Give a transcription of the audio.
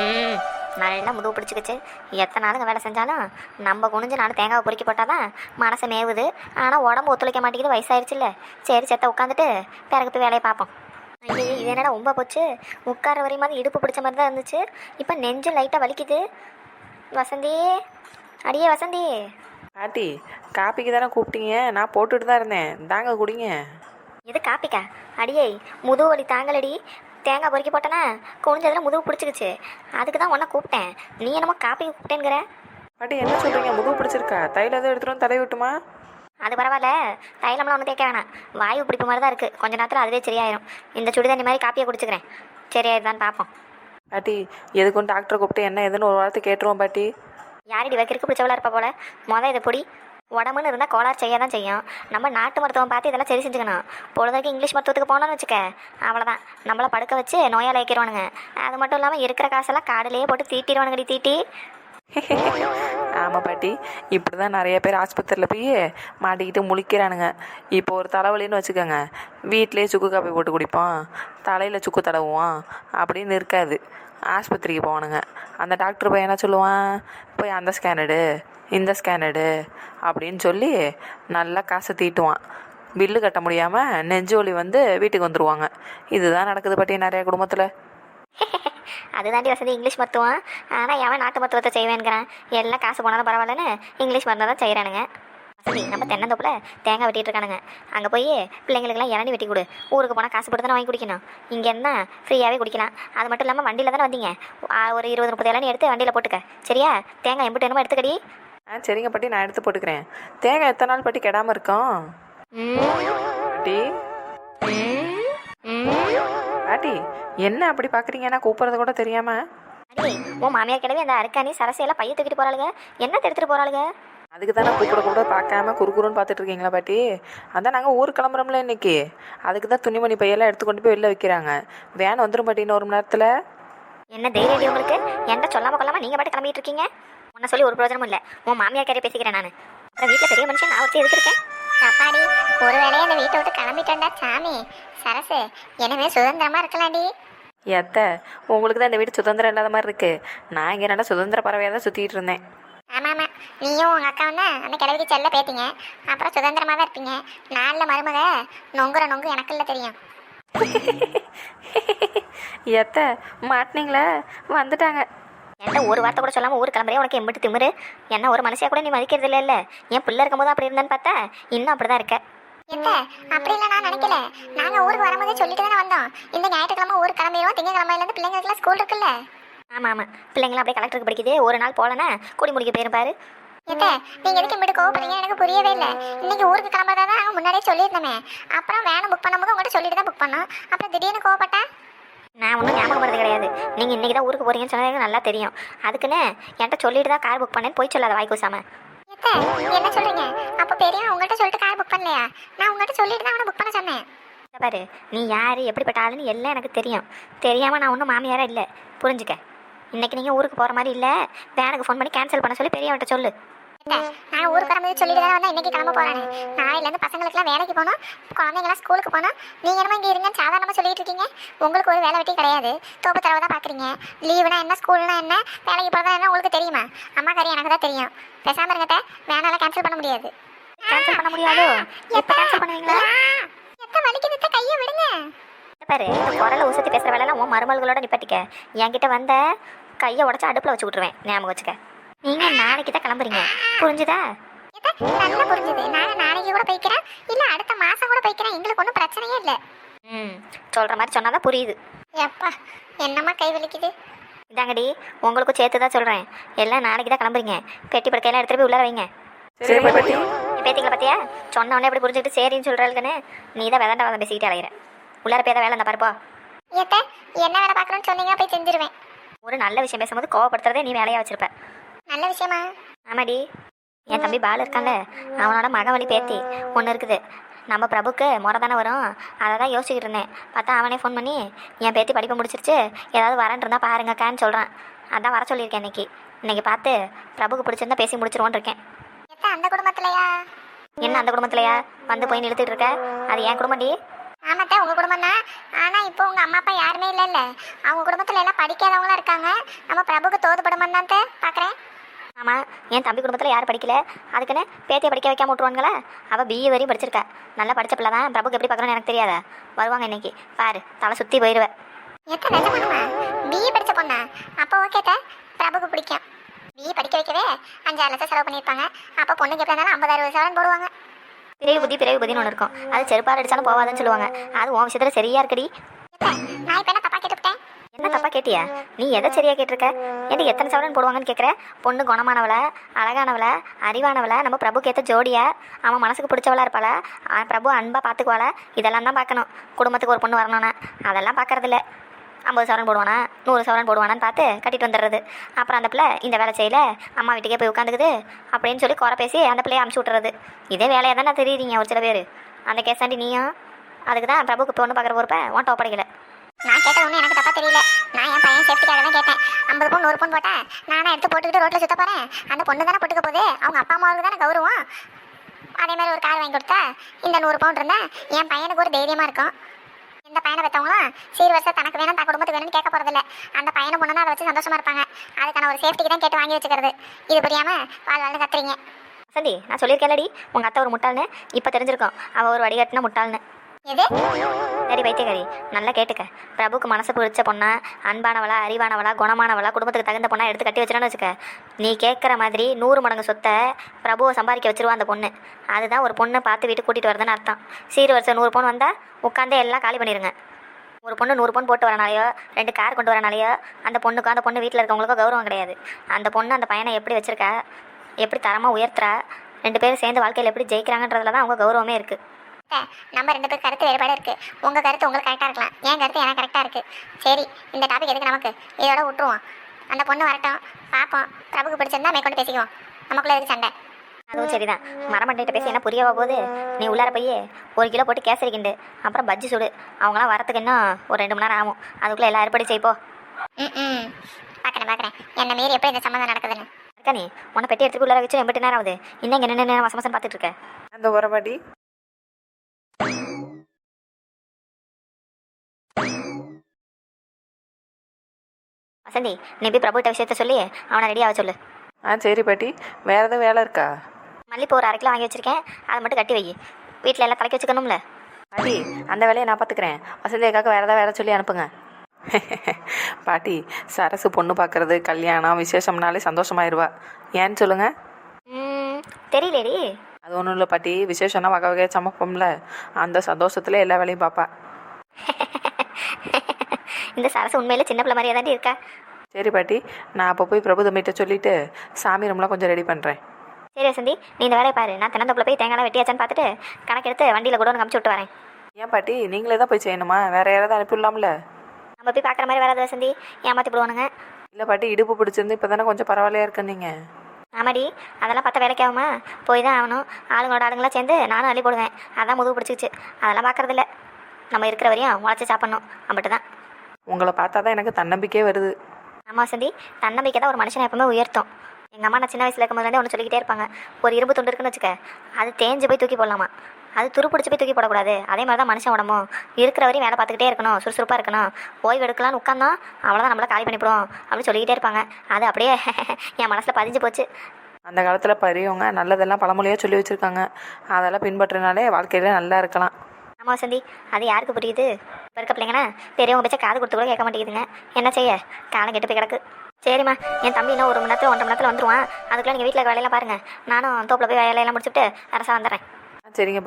ம் நல்லா முதுகு பிடிச்சிக்கிச்சு? எத்தனை நாளுங்க வேலை செஞ்சாலும் நம்ம குனிஞ்சு நாலு தேங்காவை பொறுக்கி போட்டாதான் மனசு மேவுது. ஆனால் உடம்பு ஒத்துழைக்க மாட்டேங்குது வயசாயிருச்சுல்ல. சரி செத்த உட்காந்துட்டு பிறகு போய் வேலையை பார்ப்போம். ஐயோ இது என்னடா ரொம்ப போச்சு? உட்கார வரையும் இடுப்பு பிடிச்ச மாதிரி தான் இருந்துச்சு. இப்போ நெஞ்சு லைட்டாக வலிக்குது. வசந்தி அடியே வசந்தி. பாட்டி காப்பிக்கு தானே கூப்பிட்டீங்க? நான் போட்டுட்டு தான் இருந்தேன். தாங்க குடிங்க. எது காப்பிக்கா? அடியே முதுகு வலி தாங்கலடி. தேங்காய் பொறுக்கி போட்டனா? குனிஞ்சதில் முதுகு பிடிச்சிக்கிச்சு. அதுக்கு தான் உன்னை கூப்பிட்டேன். நீ என்னமோ காப்பிக்கு கூப்பிட்டேங்கிற. பாட்டி என்ன சொல்கிறீங்க முதுகு பிடிச்சிருக்கா? தைல எதுவும் எடுத்துகிட்டு தடவி விட்டுமா? அது பரவாயில்ல. தைலம்லாம் ஒன்றும் தேய்க்க வேணாம். வாயு பிடிப்பு மாதிரி தான் இருக்குது கொஞ்ச நேரத்தில் அதுவே சரியாயிரும். இந்த சுடிதண்ணி மாதிரி காப்பியை குடிச்சுக்கிறேன். சரியாயிருதான்னு பார்ப்போம். பாட்டி எதுக்கும் டாக்டரை கூப்பிட்டு என்ன ஏதுன்னு ஒரு வாரத்தை கேட்டுருவோம் பாட்டி. யாரடி வைக்கிறதுக்கு பிடிச்சவளா இருப்பா போல? மொதல் இதை பொடி. உடம்புன்னு இருந்தால் கோளாறு செய்ய தான் செய்யும். நம்ம நாட்டு மருத்துவம் பார்த்து இதெல்லாம் சரி செஞ்சுக்கணும். பொழுதுக்கு இங்கிலீஷ் மருத்துவத்துக்கு போனோம்னு வச்சுக்க. அவ்வளோதான் நம்மளை படுக்க வச்சு நோயால் வைக்கிறவானுங்க அது மட்டும் இல்லாமல் இருக்கிற காசெல்லாம் காடுலேயே போட்டு தீட்டிடுவானுங்கடி தீட்டி ஆமாம் பாட்டி. இப்படி தான் நிறைய பேர் ஆஸ்பத்திரியில் போய் மாட்டிக்கிட்டு முழிக்கிறானுங்க. இப்போ ஒரு தலைவலின்னு வச்சுக்கோங்க. வீட்டிலேயே சுக்கு காப்பி போட்டு குடிப்போம் தலையில் சுக்கு தடவுவோம் அப்படின்னு இருக்காது. ஆஸ்பத்திரிக்கு போவானுங்க அந்த டாக்டர் போய் என்ன சொல்லுவான்? போய் அந்த ஸ்கேன் எடு இந்த ஸ்கேன் எடு அப்படின்னு சொல்லி நல்லா காசை தீட்டுவான். பில்லு கட்ட முடியாமல் நெஞ்சு வலி வந்து வீட்டுக்கு வந்துடுவாங்க இதுதான் நடக்குது பற்றி நிறைய குடும்பத்தில். அதுதாண்டி வசதி இங்கிலீஷ் மருத்துவம். ஆனால் எவன் நாட்டு மருத்துவத்தை செய்வேங்கிறான் எல்லாம் காசு போனாலும் பரவாயில்லன்னு இங்கிலீஷ் மருந்தை தான் செய்கிறானுங்க வசதி நம்ம தென்னந்தோப்பில் தேங்காய் வெட்டிட்டு இருக்கானுங்க. அங்கே போய் பிள்ளைங்களுக்கெல்லாம் இளநி வெட்டி கொடு. ஊருக்கு போனால் காசு போட்டு தானே வாங்கி குடிக்கணும். இங்கே என்ன ஃப்ரீயாகவே குடிக்கலாம். அது மட்டும் இல்லாமல் வண்டியில் தானே வந்தீங்க. ஒரு இருபது முப்பது இளநி எடுத்து வண்டியில் போட்டுக்க. சரியா? தேங்காய் எம்பிட்டு என்னமோ எடுத்துக்கடி. ஆ சரிங்க பாட்டி நான் எடுத்து போட்டுக்கிறேன். தேங்காய் எத்தனை நாள் பாட்டி கெடாமல் இருக்கும்? பாட்டி. என்ன அப்படி பார்க்குறீங்கன்னா கூப்பிட்றது கூட தெரியாமல் உன் மாமியார் கிளவி அந்த அருக்காணி சரசையெல்லாம் பைய தூக்கிட்டு போறாளுங்க. என்ன எடுத்துட்டு போறாளுங்க? அதுக்கு தானே கூப்பிட கூட பார்க்காம குறுகுறுன்னு பார்த்துட்டு இருக்கீங்களா பாட்டி? அதான் நாங்கள் ஊர் கிளம்புறோம்ல இன்னைக்கு. அதுக்கு தான் துணிமணி பையெல்லாம் எடுத்து கொண்டு போய் வெளில வைக்கிறாங்க. வேன் வந்துடும் பாட்டி இன்னும் ஒரு மணி நேரத்தில். என்ன தைரியம் உங்களுக்கு? என்கிட்ட சொல்லாம கொள்ளாம நீங்க பாட்டு கிளம்பிட்டு இருக்கீங்க உன்னை சொல்லி ஒரு பிரயோஜனமும் இல்ல. உன் மாமியார் கேரே பேசிக்கிறேன் நான். அப்புறம் வீட்டுல பெரிய மனுஷன் நான் ஒருத்தி எதுக்கு இருக்கேன் அப்பாடி ஒரு வேலையை அந்த வீட்டை விட்டு கிளம்பிட்டோம்டா சாமி. சரசு எனவே சுதந்திரமா இருக்கலாம்டி. எத்த உங்களுக்கு தான் இந்த வீடு சுதந்திரம் இல்லாத மாதிரி இருக்கு. நான் இங்கே நல்லா சுதந்திர பறவையாக தான் சுற்றிட்டு இருந்தேன். ஆமா. ஆமா நீயும் உங்க அக்காவும் தான் அந்த கிழவிக்கு செல்ல பேத்தீங்க. அப்புறம் சுதந்திரமா தான் இருப்பீங்க. நாளில் மருமக நொங்குற நொங்கு எனக்கு இல்லை தெரியும். எத்த மாட்டினீங்களா? வந்துட்டாங்க. என்கிட்ட ஒரு வார்த்தை கூட சொல்லாம ஊர் கிளம்புறே உனக்கு எம்பிட்டு திமிரு. என்ன ஒரு மனுஷியா கூட நீ மதிக்கிறது இல்ல இல்ல. என் பிள்ளை இருக்கும்போது அப்படி இருந்தேன்னு பார்த்தா இன்னும் அப்படிதான் இருக்க. எத்த அப்படி இல்லை நான் நினைக்கல. நாங்க ஊருக்கு வரும்போதே சொல்லிட்டு தானே வந்தோம். இந்த ஞாயிற்றுக்கிழமை ஊருக்கு கிளம்பிடுவோம் திங்கக்கிழமையில இருந்து பிள்ளைங்களுக்குலாம் ஸ்கூல் இருக்குல்ல. ஆமா ஆமா பிள்ளைங்களாம் அப்படியே கலெக்டருக்கு படிக்குது ஒரு நாள் போலனா குடி முடிக்க போயிரும் பாரு எத்த நீங்க எதுக்கு இப்படி கோவப்படுறீங்க? எனக்கு புரியவே இல்லை. இன்னைக்கு ஊருக்கு கிளம்புறதா தான் நாங்கள் முன்னாடியே சொல்லியிருந்தோமே. அப்புறம் வேனை புக் பண்ணும்போது உங்கள்கிட்ட சொல்லிட்டு தான் புக் பண்ணோம். அப்புறம் திடீர்னு கோவப்பட்டா? நான் ஒன்றும் ஞாபகப்படுறது கிடையாது. நீங்கள் இன்றைக்கி தான் ஊருக்கு போகிறீங்கன்னு சொன்னது எனக்கு நல்லா தெரியும். அதுக்குன்னு என்கிட்ட சொல்லிட்டு தான் கார் புக் பண்ணேன்னு போய் சொல்லாத வாய் கூசாம. எத்த என்ன சொல்றீங்க? அப்போ பெரியவன் உங்கள்கிட்ட சொல்லிட்டு கார் புக் பண்ணலையா? நான் உங்கள்கிட்ட சொல்லிட்டு தான் அவனை புக் பண்ண சொன்னேன். பாரு நீ யார் எப்படிப்பட்ட ஆளுன்னு எல்லாம் எனக்கு தெரியும். தெரியாமல் நான் ஒன்றும் மாமியாரா இல்லை. புரிஞ்சுக்க. இன்னைக்கு நீங்கள் ஊருக்கு போகிற மாதிரி இல்லை. வேனுக்கு ஃபோன் பண்ணி கேன்சல் பண்ண சொல்லி பெரியவன்ட்ட சொல்லு. நான் ஊருக்கு வரும்போது சொல்லிட்டு தான் வந்தேன். இன்னைக்கு கிளம்ப போறானு நாளையிலேருந்து பசங்களுக்குலாம் வேலைக்கு போகணும். குழந்தைங்களாம் ஸ்கூலுக்கு போகணும். நீங்கள் என்னமோ இங்கே இருங்கன்னு சாதாரணமாக சொல்லிட்டு இருக்கீங்க. உங்களுக்கு ஒரு வேலை வெட்டி கிடையாது. தோப்பு தரவை தான் பார்க்குறீங்க லீவுனா என்ன ஸ்கூல்னா என்ன வேலைக்கு போகிறதா என்ன உங்களுக்கு தெரியுமா? அம்மா கறி எனக்கு தான் தெரியும். பேசாமல் இருங்கட்ட வேணாலும் கேன்சல் பண்ண முடியாது. கேன்சல் பண்ண முடியாதோ? எப்போ கேன்சல் பண்ணுவீங்களா? எத்த வலிக்குது எத்த, கையை விடுங்க. பாரு இந்த குரலை உசத்தி பேசுகிற வேலைலாம் உன் மருமகளோட நிப்பாட்டிக்க. என்கிட்ட வந்த கையை உடச்சி அடுப்பில் வச்சு விட்ருவேன் ஞாபகம் வச்சுக்க. நீங்கள் நாளைக்கு தான் கிளம்புறீங்க. புரிஞ்சுதா? நல்லா புரிஞ்சுது. நான் நாளைக்கு கூட போய்க்கிறேன். இல்லை அடுத்த மாதம் கூட போய்க்கிறேன். எங்களுக்கு ஒன்றும் பிரச்சனையே இல்லை. ம் சொல்கிற மாதிரி சொன்னால் தான் புரியுது. எப்பா என்னம்மா கை வலிக்குது? இதாங்கடி உங்களுக்கும் சேர்த்து தான் சொல்கிறேன் எல்லாம் நாளைக்கு தான் கிளம்புறீங்க. பெட்டி படுக்கையெல்லாம் எடுத்துகிட்டு போய் உள்ளார வைங்க. பேத்திங்களா பார்த்தியா சொன்ன உடனே எப்படி புரிஞ்சுக்கிட்டு சரின்னு சொல்கிறாளுக்குன்னு நீ தான் வேதாண்டா வாதம் பேசிக்கிட்டே அலையிற. உள்ளார போய் தான் வேலை இந்த பாருப்பா என்ன வேலை பார்க்கணும்னு சொன்னீங்க போய் செஞ்சிருவேன். ஒரு நல்ல விஷயம் பேசும்போது கோவப்படுத்துறதே நீ வேலையாக வச்சிருப்ப. நல்ல விஷயமா? ஆமாடி. என் தம்பி பாலு இருக்கான்ல அவனோட மகவழி பேத்தி ஒன்று இருக்குது. நம்ம பிரபுக்கு முறை தானே வரும். அதை தான் யோசிச்சுக்கிட்டு இருந்தேன். பார்த்தா அவனே ஃபோன் பண்ணி என் பேத்தி படிப்பு முடிச்சிருச்சு. ஏதாவது வரேன் இருந்தால் பாருங்கக்கான்னு சொல்கிறான் அதான் வர சொல்லியிருக்கேன் இன்னைக்கு. இன்னைக்கு பார்த்து பிரபுக்கு பிடிச்சிருந்தா பேசி முடிச்சிருவோன்னு இருக்கேன். அந்த குடும்பத்துலயா? என்ன அந்த குடும்பத்துலையா? வந்து போய் நிறுத்திட்டு இருக்க? அது என் குடும்பம்டி ஆமாத்த உங்கள் குடும்பம் தான். ஆனால் இப்போ உங்கள் அம்மா அப்பா யாருமே இல்லைல்ல. அவங்க குடும்பத்தில் எல்லாம் படிக்காதவங்களாம் இருக்காங்க. நம்ம பிரபுக்கு தோதுபடுமான்னு தான் பாக்குறேன். ஆமாம் என் தம்பி குடும்பத்தில் யார் படிக்கல. அதுக்குன்னு பேத்தியை படிக்க வைக்காம விட்ருவாங்களா அவள் பிஏ வரையும் படிச்சிருக்கா. நல்லா படிச்ச பிள்ளை தான். பிரபுக்கு எப்படி பார்க்கணும்னு எனக்கு தெரியாதா? வருவாங்க இன்னைக்கு. பாரு தலை சுற்றி போயிடுவேன் எத்த நிஜமானுமா பிஇ படிச்ச பொண்ணா? அப்போ ஓகேத்த பிரபுக்கு பிடிக்கும். பிஏ படிக்க வைக்கவே அஞ்சாறு லட்சம் செலவு பண்ணியிருப்பாங்க. அப்போ பொண்ணுக்கு எப்படி இருந்தாலும் ஐம்பதாயிரம் சவரன் போடுவாங்க. பிறகு புத்தி பிறகு புத்தின்னு ஒன்று இருக்கும். அது செருப்பால் அடிச்சாலும் போவாதுன்னு சொல்லுவாங்க. அது உன் விஷயத்தில் சரியா இருக்குடி. நான் இப்போ என்ன தப்பா கேட்டுவிட்டேன் என்ன தப்பா கேட்டியா? நீ எதை சரியா கேட்டிருக்க? ஏன்டி எத்தனை சவரன் போடுவாங்கன்னு கேட்குற பொண்ணு குணமானவள அழகானவள அறிவானவள நம்ம பிரபுக்கு ஏற்ற ஜோடியா? அவன் மனசுக்கு பிடிச்சவளா இருப்பாளா? பிரபு அன்பா பார்த்துக்குவாளா இதெல்லாம் தான் பார்க்கணும். குடும்பத்துக்கு ஒரு பொண்ணு வரணும்னா. அதெல்லாம் பார்க்கறதில்ல. ஐம்பது சவரன் போடுவானா நூறு சவரன் போடுவானான்னு பார்த்து கட்டிட்டு வந்துடுறது. அப்புறம் அந்த பிள்ளை இந்த வேலை செய்யல அம்மா வீட்டுக்கே போய் உட்காந்துக்குது அப்படின்னு சொல்லி குறை பேசி அந்த பிள்ளைய அமுச்சு விட்டுறது. இதே வேலையாக தானே தெரியுறீங்க ஒரு சில பேர். அந்த கேஸாண்டி நீயும் அதுக்கு தான் பிரபுக்கு பொண்ணு பார்க்குற பொறுப்பை ஓட்ட ஒப்படைக்கல நான் கேட்ட ஒன்றும் எனக்கு தப்பா தெரியல. நான் என் பையன் சேஃப்டிக்காக தான் கேட்டேன். ஐம்பது பவுன் நூறு பவுன் போட்டேன் நானே எடுத்து போட்டுக்கிட்டு ரோட்டில் சுத்த போகிறேன் அந்த பொண்ணு தானே போட்டுக்க போகுது. அவங்க அப்பா அம்மாவுக்கு தானே கௌரவம். அதே மாதிரி ஒரு கார் வாங்கி கொடுத்தா இந்த நூறு பவுன் இருந்தால் என் பையனுக்கு ஒரு தைரியமாக இருக்கும். இந்த பையனை பெற்றவங்களும் சீர் வருஷம் தனக்கு வேணும் தான் குடும்பத்துக்கு வேணும்னு கேட்க போகிறதில்ல அந்த பையனை பொண்ணு தான் அதை வச்சு சந்தோஷமா இருப்பாங்க. அதுக்கான ஒரு சேஃப்டிக்கு தான் கேட்டு வாங்கி வச்சுக்கிறது. இது புரியாம வாழ் வாழ்ந்து கத்துறீங்க. வசந்தி நான் சொல்லியிருக்கேன்லடி உங்கள் அத்தை ஒரு முட்டாள்னு இப்போ தெரிஞ்சிருக்கோம். அவள் ஒரு வடிகட்டின முட்டாள்னு. எது? சரி வைத்தியகாரி நல்லா கேட்டுக்க. பிரபுக்கு மனசு பிடிச்ச பொண்ணா அன்பானவளா அறிவானவளா குணமானவளா குடும்பத்துக்கு தகுந்த பொண்ணா எடுத்து கட்டி வச்சிடன்னு வச்சுக்க. நீ கேட்குற மாதிரி நூறு மடங்கு சொத்தை பிரபுவை சம்பாதிக்க வச்சிருவா அந்த பொண்ணு. அதுதான் ஒரு பொண்ணை பார்த்து வீட்டுக்கு கூட்டிகிட்டு வரதுன்னு அர்த்தம். சீர் வருஷம் நூறு பொண்ணு வந்தால் உட்காந்தே எல்லாம் காலி பண்ணிடுங்க ஒரு பொண்ணு நூறு பொண்ணு போட்டு வரனாலையோ ரெண்டு கார் கொண்டு வரனாலையோ அந்த பொண்ணுக்கும் அந்த பொண்ணு வீட்டில் இருக்கவங்களுக்கும் கௌரவம் கிடையாது. அந்த பொண்ணு அந்த பையனை எப்படி வச்சிருக்கா? எப்படி தரமாக உயர்த்துறா? ரெண்டு பேரும் சேர்ந்து வாழ்க்கையில் எப்படி ஜெயிக்கிறாங்கன்றதுல தான் அவங்க கௌரவமே இருக்குது அத்தை, நம்ம ரெண்டு பேர் கருத்து வேறுபாடு இருக்கு. உங்க கருத்து உங்களுக்கு கரெக்டா இருக்கலாம். என் கருத்து எனக்கு கரெக்டா இருக்கு. சரி இந்த டாபிக் எதுக்கு நமக்கு? இதோட விட்டுருவோம். அந்த பொண்ணு வரட்டும். பார்ப்போம். பிரபுக்கு பிடிச்சிருந்தா மேற்கொண்டு பேசிக்குவோம். நமக்குள்ள எதுக்கு சண்டை? அதுவும் சரிதான். மரமண்டைகிட்ட பேசி என்ன புரியவா போகுது? நீ உள்ளார போய் ஒரு கிலோ போட்டு கேசரி கிண்டு அப்புறம் பஜ்ஜி சுடு. அவங்களாம் வரத்துக்கு இன்னும் ஒரு ரெண்டு மணி நேரம் ஆகும். அதுக்குள்ளே எல்லாம் ஏற்பாடு செய்ப்போ ம் ம் பார்க்குறேன் பார்க்குறேன் என்ன மீறி எப்படி இந்த சம்மந்தம் நடக்குதுன்னு. இருக்கா நீ உன்னை பெட்டி எடுத்துட்டு உள்ளார வச்சு எண்பட்டு நேரம் ஆகுது. இன்னும் இங்கே நின்று நேரம் வசமசம் பார்த்துட்டு இருக்க. அந்த உரமாடி வசந்தி நீ போய் பிரபுட்ட விஷயத்த சொல்லி அவனை ரெடியாக சொல்லு. ஆ சரி பாட்டி. வேறு எதுவும் வேலை இருக்கா? மல்லிப்பூ ஒரு அரை கிலோ வாங்கி வச்சிருக்கேன். அதை மட்டும் கட்டி வை. வீட்டில் எல்லாம் தலைக்கி வச்சுக்கணும்ல. பாட்டி அந்த வேலையை நான் பார்த்துக்கிறேன் வசந்தி அக்காவுக்கு வேறு ஏதாவது வேலை சொல்லி அனுப்புங்க. பாட்டி சரசு பொண்ணு பார்க்கறது கல்யாணம் விசேஷம்னாலே சந்தோஷமாயிருவா. ஏன்னு சொல்லுங்க? தெரியலடி. அது ஒன்றும் இல்லை பாட்டி. விசேஷம்னா வகை வகையாக சமைப்போம்ல. அந்த சந்தோஷத்துல எல்லா வேலையும் பார்ப்பா இந்த சரசு உண்மையில சின்ன பிள்ளை மாதிரியே தாண்டி இருக்கா? சரி பாட்டி நான் அப்போ போய் பிரபு தம்பிகிட்ட சொல்லிட்டு சாமி ரூம்லாம் கொஞ்சம் ரெடி பண்ணுறேன் சரி வசந்தி நீ இந்த வேலையை பாரு. நான் தென்னந்தோப்பில் போய் தேங்காய் வெட்டியாச்சான்னு பார்த்துட்டு கணக்கெடுத்து வண்டியில் கூட ஒன்று அமுச்சு விட்டு வரேன். ஏன் பாட்டி நீங்களே தான் போய் செய்யணுமா? வேற யாராவது அனுப்பிடலாம்ல நம்ம போய் பார்க்குற மாதிரி வராது வசந்தி. ஏமாற்றி போடுவானுங்க. இல்லை பாட்டி இடுப்பு பிடிச்சிருந்து இப்போ தானே கொஞ்சம் பரவாயில்லையா இருக்கு நீங்கள் ஆமாடி அதெல்லாம் பார்த்தா வேலைக்கு ஆகுமா? போய் தான் ஆகணும். ஆளுங்களோட ஆளுங்களாம் சேர்ந்து நானும் அள்ளி போடுவேன். அதான் முதுகு பிடிச்சிச்சு அதெல்லாம் பார்க்கறதில்ல. நம்ம இருக்கிற வரையும் உழைச்சி சாப்பிட்ணும். அப்படிட்டு தான். உங்களை பார்த்தா தான் எனக்கு தன்னம்பிக்கையே வருது. ஆமாம் வசந்தி தன்னம்பிக்கை தான் ஒரு மனுஷனை எப்பவுமே உயர்த்தும். எங்கள் அம்மா நான் சின்ன வயசில் இருக்கும்போதுலேருந்தே ஒன்று சொல்லிக்கிட்டே இருப்பாங்க. ஒரு இரும்பு துண்டு இருக்குன்னு வச்சுக்க அது தேஞ்சு போய் தூக்கி போடலாமா? அது துரு பிடிச்சி போய் தூக்கி போடக்கூடாது. அதே மாதிரி தான் மனுஷன் உடம்பும். இருக்கிற வரையும் வேலை பார்த்துக்கிட்டே இருக்கணும் சுறுசுறுப்பாக இருக்கணும். ஓய்வு எடுக்கலாம்னு உட்காந்தோம் அவ்வளோதான் நம்மள காலி பண்ணிவிடுவோம் அப்படின்னு சொல்லிக்கிட்டே இருப்பாங்க. அது அப்படியே என் மனசில் பதிஞ்சு போச்சு. அந்த காலத்தில் பெரியவங்க நல்லதெல்லாம் பழமொழியாக சொல்லி வச்சுருக்காங்க. அதெல்லாம் பின்பற்றினாலே வாழ்க்கையில நல்லா இருக்கலாம். ஆமாம் வசந்தி அது யாருக்கு புரியுது? இப்போ இருக்க பிள்ளைங்கன்னா பெரியவங்க பச்சை காது கொடுத்து கூட கேட்க மாட்டேங்குதுங்க. என்ன செய்ய? காலம் கெட்டு போய் கிடக்கு. சரிம்மா என் தம்பி இன்னும் ஒரு மணி நேரத்தில் ஒன்றரை மணி நேரத்தில் வந்துருவான். அதுக்குள்ளே நீங்கள் வீட்டில் வேலையெல்லாம் பாருங்கள் நானும் தோப்பில் போய் வேலையெல்லாம் முடிச்சுட்டு அரசா வந்துடுறேன். சரிங்க.